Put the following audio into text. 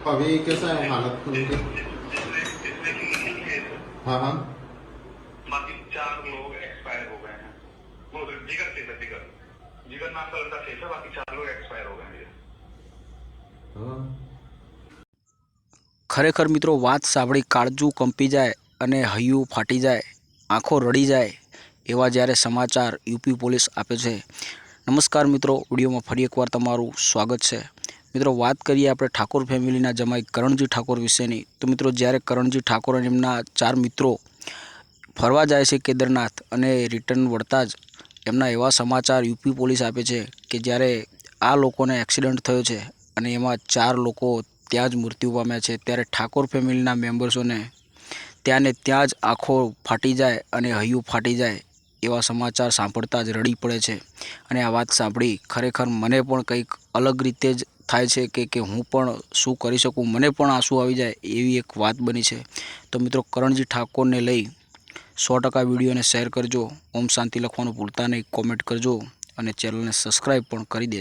अभी कैसा है हालत उनकी इसमें इसमें तीन ही केस है हाँ हाँ बाकी चार लोग एक्सपायर हो गए हैं वो जिगर से है जिगर जिगर नाम का लड़का सेफ है बाकी चार लोग एक्सपायर हो गए हैं हाँ ખરેખર મિત્રો વાત સાંભળી કાળજું કંપી જાય અને હૈયું ફાટી જાય આંખો રડી જાય એવા જ્યારે સમાચાર યુપી પોલીસ આપે છે નમસ્કાર મિત્રો વિડીયોમાં ફરી એકવાર તમારું સ્વાગત છે મિત્રો વાત કરીએ આપણે ઠાકોર ફેમિલીના જમાઈ કરણજી ઠાકોર વિશેની. તો મિત્રો જ્યારે કરણજી ઠાકોર અને એમના ચાર મિત્રો ફરવા જાય છે કેદારનાથ અને રિટર્ન વળતા જ એમના એવા સમાચાર યુપી પોલીસ આપે છે કે જ્યારે આ લોકોને એક્સિડન્ટ થયો છે અને એમાં ચાર લોકો ત્યાં જ મૃત્યુ પામ્યા છે, ત્યારે ઠાકોર ફેમિલીના મેમ્બર્સોને ત્યાં ને ત્યાં જ આંખો ફાટી જાય અને હૈયું ફાટી જાય એવા સમાચાર સાંભળતા જ રડી પડે છે. અને આ વાત સાંભળી ખરેખર મને પણ કંઈક અલગ રીતે જ થાય છે કે કે હું પણ શું કરી શકું? મને પણ આંસુ આવી જાય એવી એક વાત બની છે. તો મિત્રો, કરણજી ઠાકોરને લઈ સો ટકા વિડીયોને શેર કરજો. ઓમ શાંતિ લખવાનું ભૂલતા નહીં. કોમેન્ટ કરજો અને ચેનલને સબસ્ક્રાઈબ પણ કરી દેજો.